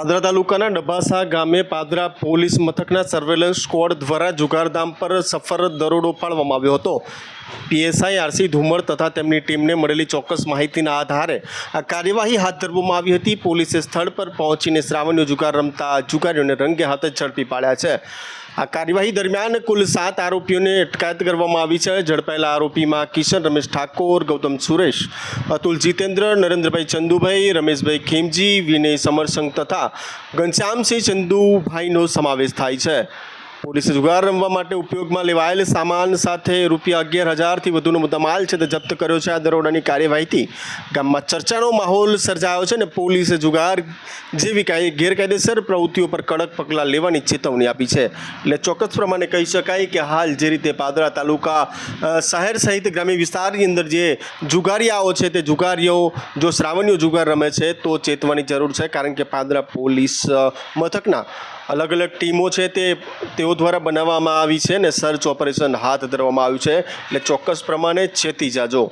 પાદરા તાલુકાના ડબાસા ગામે પાદરા પોલીસ મથકના સર્વેલન્સ સ્કવોડ દ્વારા જુગારધામ પર સફર દરોડો પાડવામાં આવ્યો હતો. પીએસઆઈ આરસી ધુમર તથા તેમની ટીમને મળેલી ચોક્કસ માહિતીના આધારે આ કાર્યવાહી હાથ ધરવામાં આવી હતી. પોલીસે સ્થળ પર પહોંચીને શ્રાવણીય જુગાર રમતા જુગારીઓને રંગે હાથે ઝડપી પાડ્યા છે. આ કાર્યવાહી દરમિયાન કુલ સાત આરોપીઓને અટકાયત કરવામાં આવી છે. ઝડપાયેલા આરોપીમાં કિશન, રમેશ ઠાકોર, ગૌતમ સુરેશ, અતુલ જીતેન્દ્ર, નરેન્દ્રભાઈ ચંદુભાઈ, રમેશભાઈ ખેમજી, વિનય સમરસંગ તથા ઘનશ્યામસિંહ ચંદુભાઈનો સમાવેશ થાય છે. પોલીસે જુગાર રમવા માટે ઉપયોગમાં લેવાયેલ સામાન સાથે રૂપિયા અગિયાર હજારથી વધુનો મુદ્દામાલ છે તે જપ્ત કર્યો છે. આ દરોડાની કાર્યવાહીથી ગામમાં ચર્ચાનો માહોલ સર્જાયો છે અને પોલીસે જુગાર જેવી કાંઈ ગેરકાયદેસર પ્રવૃત્તિઓ પર કડક પગલાં લેવાની ચેતવણી આપી છે. એટલે ચોક્કસ પ્રમાણે કહી શકાય કે હાલ જે રીતે પાદરા તાલુકા શહેર સહિત ગ્રામ્ય વિસ્તારની અંદર જે જુગારીયાઓ છે તે જુગારીઓ, જો શ્રાવણીઓ જુગાર રમે છે તો ચેતવાની જરૂર છે કારણ કે પાદરા પોલીસ મથકના અલગ અલગ ટીમો છે તે તેઓ દ્વારા બનાવવામાં આવી છે ને સર્ચ ઓપરેશન હાથ ધરવામાં આવ્યું છે. એટલે ચોક્કસ પ્રમાણે ચેતી જાજો.